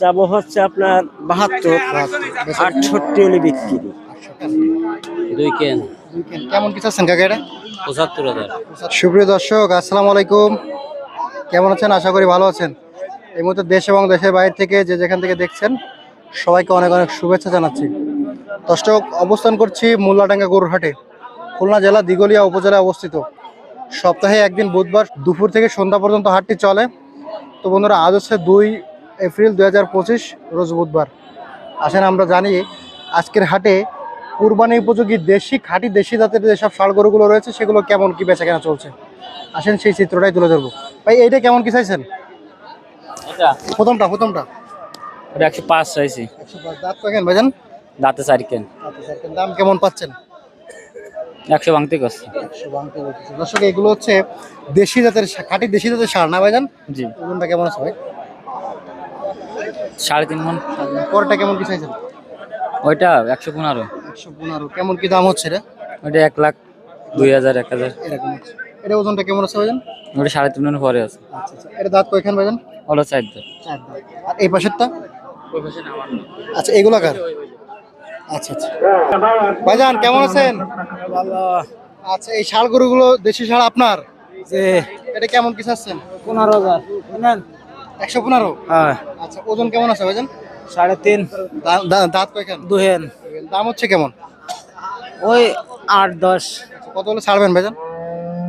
চাবো হচ্ছে আপনার বাহাত্তর আটষট্টি হলে বিক্রি। দুই কেন? কেমন কিছু আছেন কাকা এটা? পঁচাত্তর হাজার। সুপ্রিয় দর্শক আসসালামু আলাইকুম। কেমন আছেন? আশা করি ভালো আছেন। এই মুহূর্তে দেশ এবং দেশের বাইরে থেকে যে যেখান থেকে দেখছেন সবাইকে অনেক অনেক শুভেচ্ছা জানাচ্ছি। দর্শক অবস্থান করছি মোল্লাডাঙ্গা গরুরহাটে খুলনা জেলা দিগলিয়া উপজেলায় অবস্থিত। সপ্তাহে একদিন বুধবার দুপুর থেকে সন্ধ্যা পর্যন্ত হাটটি চলে। তো বন্ধুরা আজ হচ্ছে দুই এপ্রিল দুই হাজার পঁচিশ রোজ বুধবার। আসেন আমরা জানি আজকের হাটে কুরবানি উপযোগী দেশি খাঁটি দেশি জাতের যেসব গরুগুলো রয়েছে সেগুলো কেমন কি বেচা কেনা চলছে? আসেন সেই চিত্রটাই তুলে ধরবো। ভাই এইটা কেমন কি চাইছেন? এটা প্রথমটা প্রথমটা। এটা একশো পাঁচ চাইছি। একশো পাঁচ দাঁত কয়েন ভাইজান। দাঁতে চারি কেন। দাম কেমন পাচ্ছেন? একশো ভাঙতে করছি। দর্শক এগুলো হচ্ছে দেশি জাতের খাঁটি দেশি জাতের সার না ভাইজান? জি। ওজনটা কেমন আছে ভাই? সাড়ে তিন মন। পরটা কেমন কি চাইছেন ওইটা একশো পনেরো। একশো পনেরো। কেমন কি দাম হচ্ছে রে? ওইটা এক লাখ দুই হাজার এক হাজার। এরকম এটা ওজনটা কেমন আছে ভাইজান? ওটা সাড়ে তিন মন পরে আছে। আচ্ছা আচ্ছা। এটা দাঁত কয়খান ভাইজান? ওটা চার দাঁত। চার দাঁত। আর এই পাশেরটা? আচ্ছা এগুলো কার? আচ্ছা আচ্ছা। ভাইজান কেমন আছেন? আচ্ছা এই শাল গরুগুলো দেশি শাল আপনার? যে এটা কেমন কি চাচ্ছেন? পনেরো হাজার। একশো পনেরো? হ্যাঁ। আচ্ছা ওজন কেমন আছে সাড়ে তিন। দাঁত কয়খান দুহেন। দাম হচ্ছে কেমন? ওই আট দশ। আচ্ছা, কত হলে ছাড়বেন ভাইজান?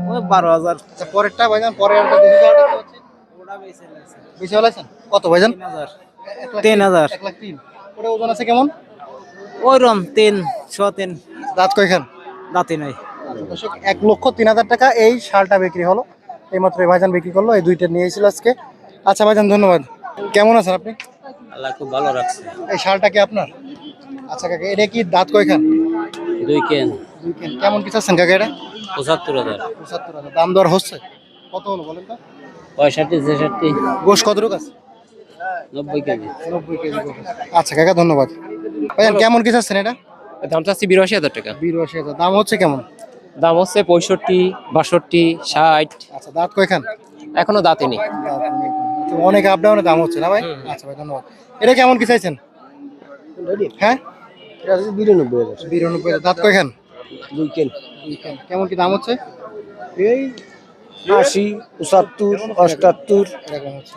ওই বারো হাজার। আচ্ছা পরেরটা ভাইজান পরের বেশি হলেছেন কত ভাইজান? তিন হাজার। এক লাখ তিন ওটা ওজন আছে কেমন? ওই রম তিন ছ তিন। দাঁত কয়খান দাঁতি নাই। এক লক্ষ তিন হাজার টাকা এই শালটা বিক্রি হলো। এইমাত্র এই ভাইজান বিক্রি করল এই দুইটা নিয়েছিল আজকে। আচ্ছা ভাইজান ধন্যবাদ। কেমন আছেন আপনি? আল্লাহ খুব ভালো রাখছে। এই শালটা কি আপনার? আচ্ছা কাকা এটা কি দাঁত কয়খান? দুই কেন। দুই কেন। কেমন কি চাচ্ছেন কাকা এটা? পঁচাত্তর হাজার। পঁচাত্তর হাজার। দাম দর হচ্ছে? কত হলো বলেন তো? পঁয়ষট্টি ছেষট্টি। গোশ কত রূপ আছে? নব্বই কেজি। নব্বই কেজি আচ্ছা কাকা ধন্যবাদ। ভাইজান কেমন কি চাচ্ছেন এটা? দাম চাচ্ছি বিরাশি হাজার টাকা। বিরাশি হাজার। দাম হচ্ছে কেমন? দাম হচ্ছে পঁয়ষট্টি বাষট্টি ষাট। আচ্ছা দাঁত কয়খান? এখনও দাঁতে নেই। তো অনেক আপ ডাউনের দাম হচ্ছে না ভাই? আচ্ছা ভাই ধন্যবাদ। এটা কেমন কি চাইছেন? হ্যাঁ? বিরানব্বই হাজার। বিরানব্বই হাজার। দাঁত কয়খান? দুই কেন। কেমন কি দাম হচ্ছে? এই আশি পঁচাত্তর অষ্টাত্তর। এরকম হচ্ছে?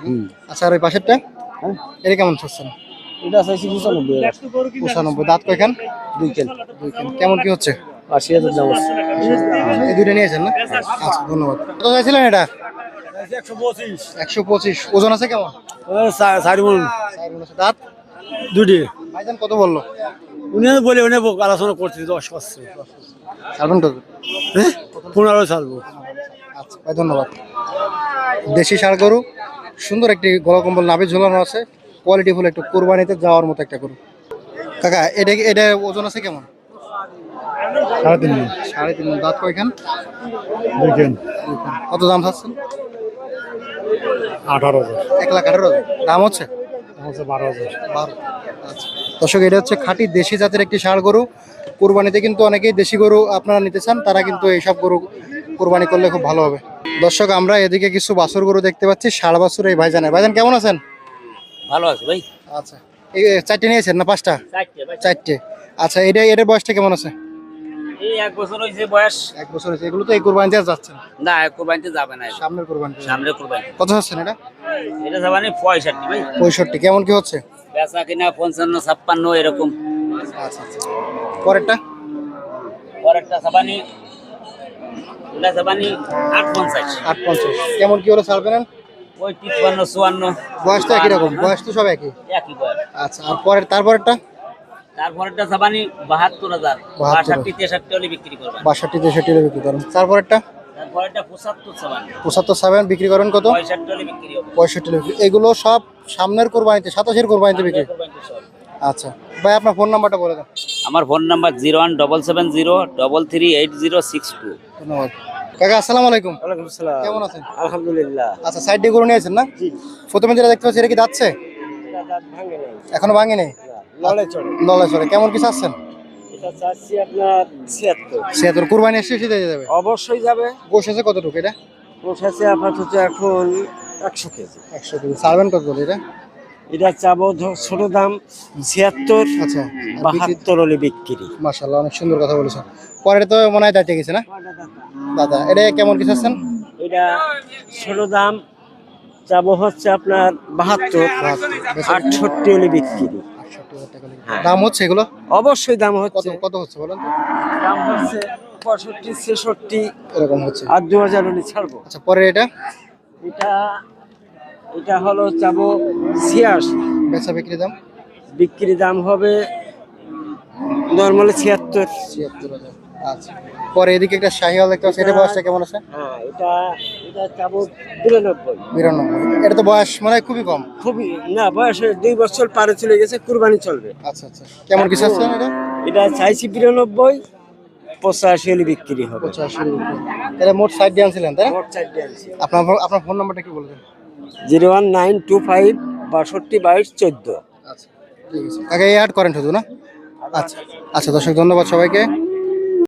আচ্ছা আর ওই পাশেরটা? এটা কেমন চাচ্ছেন? এটা চাইছি পঁচানব্বই হাজার। পঁচানব্বই। দাঁত কয়খান? দুই কেন। দুই। কেমন কি হচ্ছে? আশি হাজার দাম আছে এই দুইটা নিয়েছেন না? আচ্ছা ধন্যবাদ। কত চাইছিলেন এটা? একশো পঁচিশ। একশো পঁচিশ। ওজন আছে কেমন? মন। দাঁত? দুটি ভাইজান কত বলল? উনি বলে উনি আলোচনা করছি দশ করছে ছাড়বেন কত পনেরো ছাড়বো। আচ্ছা ভাই ধন্যবাদ। দেশি সার গরু সুন্দর একটি গলা কম্বল নাভি ঝোলানো আছে। কোয়ালিটি ফুল একটু কোরবানিতে যাওয়ার মতো একটা গরু। কাকা এটা কি- এটা ওজন আছে কেমন? সাড়ে তিন সাড়ে তিন। দাঁত কয়খান? কত দাম চাচ্ছেন? আঠারো হাজার। এক লাখ আঠারো হাজার। দাম হচ্ছে? হচ্ছে বারো হাজার। বারো। আচ্ছা। দর্শক এটা হচ্ছে খাঁটি দেশি জাতের একটি ষাঁড় গরু। কোরবানিতে কিন্তু অনেকেই দেশি গরু আপনারা নিতে চান তারা কিন্তু এইসব গরু কোরবানি করলে খুব ভালো হবে। দর্শক আমরা এদিকে কিছু বাছুর গরু দেখতে পাচ্ছি ষাড় বাছুর এই ভাইজানের ভাইজান কেমন আছেন? ভালো আছে ভাই। আচ্ছা। এই চারটে নিয়েছেন না পাঁচটা? চারটে চারটে। আচ্ছা এটা এটার বয়সটা কেমন আছে? এই এক বছর হয়েছে বয়স। এক বছর হয়েছে। এগুলো তো এই কোরবানিতে আর যাচ্ছে না। না কোরবানিতে যাবে না সামনের কোরবানি সামনে কোরবানি কত হচ্ছেন এটা? এটা যাবানি পঁয়ষট্টি ভাই। পঁয়ষট্টি। কেমন কি হচ্ছে? বেচা কিনা পঞ্চান্ন ছাপ্পান্ন এরকম। আচ্ছা আচ্ছা। পরেরটা? পরেরটা সাবানি এটা সাবানি আট পঞ্চাশ আট পঞ্চাশ কেমন কি হলে ছাড়বেন ওই তিপ্পান্ন চুয়ান্ন বয়স তো একই রকম। বয়স তো সব একই। একই বয়স। আচ্ছা আর পরের তারপরেরটা? তারপরেরটা সাবানি বাহাত্তর হাজার 72,000 বাষট্টি তেষট্টি হলে বিক্রি করবেন। বাষট্টি তেষট্টি হলে বিক্রি করেন তারপরেরটা? পঁচাত্তর সাবানি। বিক্রি করেন কত? পঁয়ষট্টি এগুলো সব সামনের কোরবানিতে সাতাশের কোরবানিতে বিক্রি? আচ্ছা। ভাই আপনার ফোন নাম্বারটা বলে দেন। আমার phone number zero one double seven zero double three eight zero six two. ধন্যবাদ। কাকা আসসালামু আলাইকুম। ওয়ালাইকুম আসসালাম। কেমন আছেন? আলহামদুলিল্লাহ। আচ্ছা সাইড দিয়ে গরু নিয়েছেন না? প্রথমে যেটা দেখতে পাচ্ছি এটা কি যাচ্ছে এখনও ভাঙে নেই। লড়াই চড়ে। লড়াই কেমন কি চাচ্ছেন? এটা চাচ্ছি আপনার ছিয়াত্তর। কুরবানি এসে যাবে? অবশ্যই যাবে। গোশ আছে কতটুকু এটা? বসেছে আপনার হচ্ছে এখন একশো কেজি। একশো কেজি। ছাড়বেন কত করে এটা? এটা চাবো ধ- ছোট দাম ছিয়াত্তর আচ্ছা। বাহাত্তর হলে বিক্রি। অনেক সুন্দর কথা বলেছেন। পরে তো মনে হয় দাঁড়িয়ে গেছে না? দাদা এটা কেমন কিছু আছেন এটা ছোট দাম চাবো হচ্ছে আপনার বাহাত্তর আটষট্টি হলে বিক্রি। দাম হচ্ছে এগুলো? অবশ্যই দাম কত হচ্ছে। কত হচ্ছে বলেন দাম হচ্ছে পঁয়ষট্টি ছেষট্টি। এরকম হচ্ছে। আর দু হাজার হলে ছাড়বো। আচ্ছা পরে এটা? এটা এটা হলো চাবো ছিয়াশি। বেচা বিক্রি দাম? বিক্রি দাম হবে নর্মালি ছিয়াত্তর। ছিয়াত্তর হাজার। আচ্ছা। পরে এদিকে একটা শাহিওয়াল দেখতে পাচ্ছি এটা বয়সটা কেমন আছে? হ্যাঁ এটা এটা চাবো বিরানব্বই। বিরানব্বই। এটা তো বয়স মানে হয় খুবই কম। খুবই না বয়সে দুই বছর পারে চলে গেছে কুরবানি চলবে। আচ্ছা আচ্ছা। কেমন কিছু আছে এটা? এটা চাইছি বিরানব্বই পঁচাশি হলে বিক্রি হবে। পঁচাশি তাহলে মোট সাইড দিয়ে আনছিলেন তাই না? মোট চারটে আনছি। আপনার আপনার ফোন নাম্বারটা কি বলবেন zero one nine two five বাষট্টি বাইশ চোদ্দ। আচ্ছা ঠিক আছে। আগে এই অ্যাড করেন শুধু না? আচ্ছা আচ্ছা দর্শক ধন্যবাদ সবাইকে।